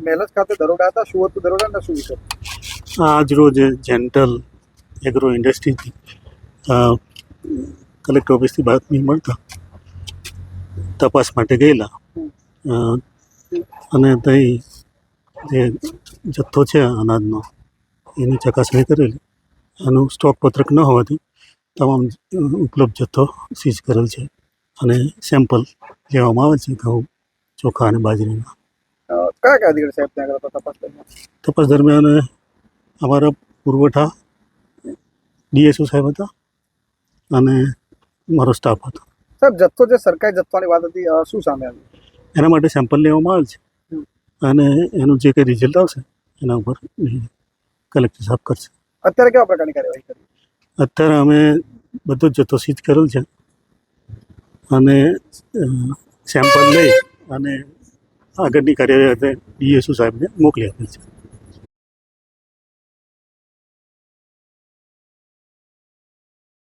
મેલજ ખાતે દરોડા હતા. શું હતું દરોડા ને શું વિષય આજ રોજ જેન્ટલ એગ્રો ઇન્ડસ્ટ્રીથી કલેક્ટર ઓફિસથી બાતમી મળતા તપાસ માટે ગયેલા. અને ત્યાં જે જથ્થો છે અનાજનો એની ચકાસણી કરેલી. એનું સ્ટોક પત્રક ન હોવાથી તમામ ઉપલબ્ધ જથ્થો સીઝ કરેલ છે. અને સેમ્પલ લેવામાં આવે છે ઘઉં ચોખા અને બાજરીના. અ, કયા કયા અધિકારી સાહેબ ત્યાં હતા તપાસ દરમિયાન? તપાસ દરમિયાન અમારા પુરવઠા ડીએસઓ સાહેબ હતા અને મારો સ્ટાફ હતો. સાહેબ જથ્થો જે સરકારી જથ્થાની વાત હતી શું સામે આવ્યું? એના માટે સેમ્પલ લેવામાં આવે છે. અને એનું જે કંઈ રિઝલ્ટ આવશે એના ઉપર કલેક્ટર સાહેબ કરશે. અત્યારે કેવા પ્રકારની કાર્યવાહી કરી? અત્યારે અમે બધો જથ્થો સીધ કરેલ છે. અને સેમ્પલ લઈ અને આગળની કાર્યવાહી ડીએસઓ સાહેબને મોકલી આપી છે.